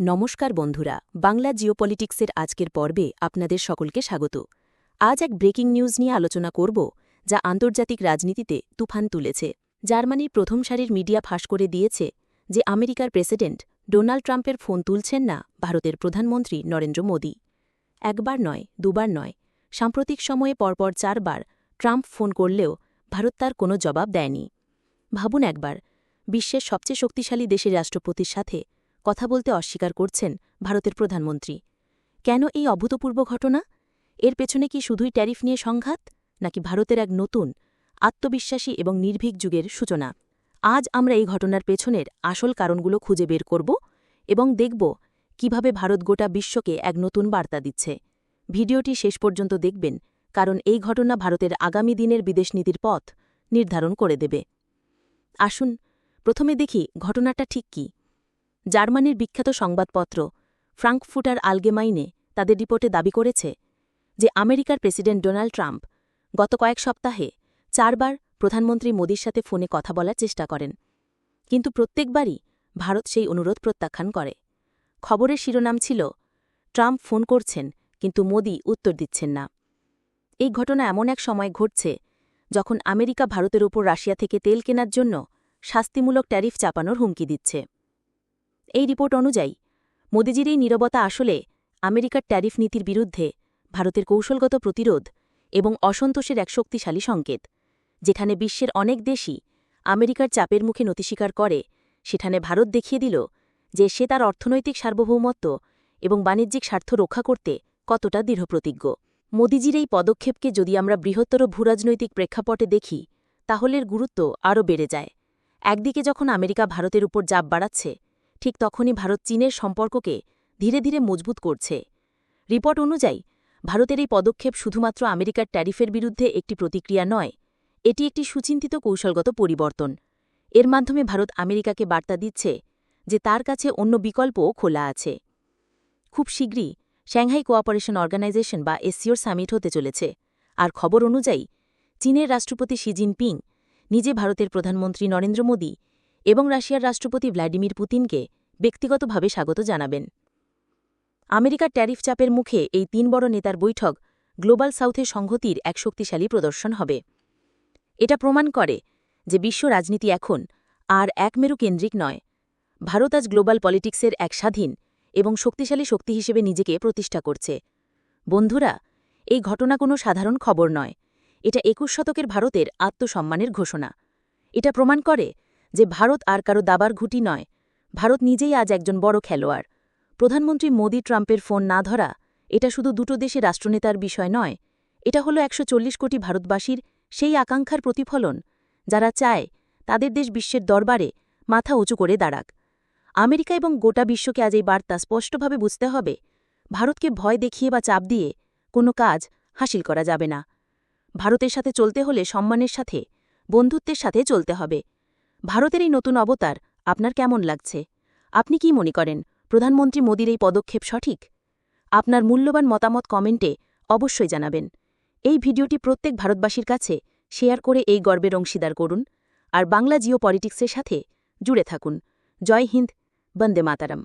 নমস্কার বন্ধুরা, বাংলা জিওপলিটিক্সের আজকের পর্বে আপনাদের সকলকে স্বাগত। আজ এক ব্রেকিং নিউজ নিয়ে আলোচনা করব, যা আন্তর্জাতিক রাজনীতিতে তুফান তুলেছে। জার্মানির প্রথম সারির মিডিয়া ফাঁস করে দিয়েছে যে আমেরিকার প্রেসিডেন্ট ডোনাল্ড ট্রাম্পের ফোন তুলছেন না ভারতের প্রধানমন্ত্রী নরেন্দ্র মোদী। একবার নয়, দুবার নয়, সাম্প্রতিক সময়ে পরপর চারবার ট্রাম্প ফোন করলেও ভারত তার কোনো জবাব দেয়নি। ভাবুন একবার, বিশ্বের সবচেয়ে শক্তিশালী দেশের রাষ্ট্রপতির সাথে কথা বলতে অস্বীকার করছেন ভারতের প্রধানমন্ত্রী। কেন এই অভূতপূর্ব ঘটনা? এর পেছনে কি শুধুই ট্যারিফ নিয়ে সংঘাত? নাকি ভারতের এক নতুন, আত্মবিশ্বাসী এবং নির্ভীক যুগের সূচনা? আজ আমরা এই ঘটনার পেছনের আসল কারণগুলো খুঁজে বের করব এবং দেখব কীভাবে ভারত গোটা বিশ্বকে এক নতুন বার্তা দিচ্ছে। ভিডিওটি শেষ পর্যন্ত দেখবেন, কারণ এই ঘটনা ভারতের আগামী দিনের বিদেশ নীতির পথ নির্ধারণ করে দেবে। আসুন, প্রথমে দেখি ঘটনাটা ঠিক কী। জার্মানির বিখ্যাত সংবাদপত্র ফ্রাঙ্কফুটার আলগেমাইনে তাদের রিপোর্টে দাবি করেছে যে আমেরিকার প্রেসিডেন্ট ডোনাল্ড ট্রাম্প গত কয়েক সপ্তাহে চারবার প্রধানমন্ত্রী মোদীর সাথে ফোনে কথা বলার চেষ্টা করেন। কিন্তু প্রত্যেকবারই ভারত সেই অনুরোধ প্রত্যাখ্যান করে। খবরের শিরোনাম ছিল, ট্রাম্প ফোন করছেন, কিন্তু মোদি উত্তর দিচ্ছেন না। এই ঘটনা এমন এক সময় ঘটছে যখন আমেরিকা ভারতের ওপর রাশিয়া থেকে তেল কেনার জন্য শাস্তিমূলক ট্যারিফ চাপানোর হুমকি দিচ্ছে। এই রিপোর্ট অনুযায়ী, মোদিজির এই নিরবতা আসলে আমেরিকার ট্যারিফ নীতির বিরুদ্ধে ভারতের কৌশলগত প্রতিরোধ এবং অসন্তোষের এক শক্তিশালী সংকেত, যেখানে বিশ্বের অনেক দেশই আমেরিকার চাপের মুখে নতিস্বীকার করে, সেখানে ভারত দেখিয়ে দিল যে সে তার অর্থনৈতিক সার্বভৌমত্ব এবং বাণিজ্যিক স্বার্থ রক্ষা করতে কতটা দৃঢ়প্রতিজ্ঞ। মোদিজির এই পদক্ষেপকে যদি আমরা বৃহত্তর ভূরাজনৈতিক প্রেক্ষাপটে দেখি তাহলে গুরুত্ব আরও বেড়ে যায়। একদিকে যখন আমেরিকা ভারতের উপর জাপ বাড়াচ্ছে ঠিক তখনই ভারত চীনের সম্পর্ককে ধীরে ধীরে মজবুত করছে। রিপোর্ট অনুযায়ী, ভারতের এই পদক্ষেপ শুধুমাত্র আমেরিকার ট্যারিফের বিরুদ্ধে একটি প্রতিক্রিয়া নয়, এটি একটি সুচিন্তিত কৌশলগত পরিবর্তন। এর মাধ্যমে ভারত আমেরিকাকে বার্তা দিচ্ছে যে তার কাছে অন্য বিকল্পও খোলা আছে। খুব শীঘ্রই শ্যাংহাই কোঅপারেশন অর্গানাইজেশন বা এসিওর সামিট হতে চলেছে। আর খবর অনুযায়ী, চীনের রাষ্ট্রপতি শি জিনপিং, নিজে ভারতের প্রধানমন্ত্রী নরেন্দ্র মোদী এবং রাশিয়ার রাষ্ট্রপতি ভ্লাদিমির পুতিনকে ব্যক্তিগতভাবে স্বাগত জানাবেন। আমেরিকার ট্যারিফ চাপের মুখে এই তিন বড় নেতার বৈঠক গ্লোবাল সাউথের সংহতির এক শক্তিশালী প্রদর্শন হবে। এটা প্রমাণ করে যে বিশ্ব রাজনীতি এখন আর একমেরু কেন্দ্রিক নয়। ভারত আজ গ্লোবাল পলিটিক্সের এক স্বাধীন এবং শক্তিশালী শক্তি হিসেবে নিজেকে প্রতিষ্ঠা করছে। বন্ধুরা, এই ঘটনা কোনো সাধারণ খবর নয়। এটা একুশ শতকের ভারতের আত্মসম্মানের ঘোষণা। এটা প্রমাণ করে যে ভারত আর কারও দাবার ঘুটি নয়। ভারত নিজেই আজ একজন বড় খেলোয়াড়। প্রধানমন্ত্রী মোদি ট্রাম্পের ফোন না ধরা, এটা শুধু দুটো দেশে রাষ্ট্রনেতার বিষয় নয়, এটা হলো একশো চল্লিশ কোটি ভারতবাসীর সেই আকাঙ্ক্ষার প্রতিফলন, যারা চায় তাদের দেশ বিশ্বের দরবারে মাথা উঁচু করে দাঁড়াক। আমেরিকা এবং গোটা বিশ্বকে আজ এই বার্তা স্পষ্টভাবে বুঝতে হবে, ভারতকে ভয় দেখিয়ে বা চাপ দিয়ে কোনো কাজ হাসিল করা যাবে না। ভারতের সাথে চলতে হলে সম্মানের সাথে, বন্ধুত্বের সাথে চলতে হবে। ভারতের এই নতুন অবতার আপনার কেমন লাগছে? আপনি কি মনে করেন, প্রধানমন্ত্রী মোদীর এই পদক্ষেপ সঠিক? আপনার মূল্যবান মতামত কমেন্টে অবশ্যই জানাবেন। এই ভিডিওটি প্রত্যেক ভারতবাসীর কাছে শেয়ার করে এই গর্বের অংশীদার করুন আর বাংলা জিও পলিটিক্সের সাথে জুড়ে থাকুন। জয় হিন্দ, বন্দে মাতারাম।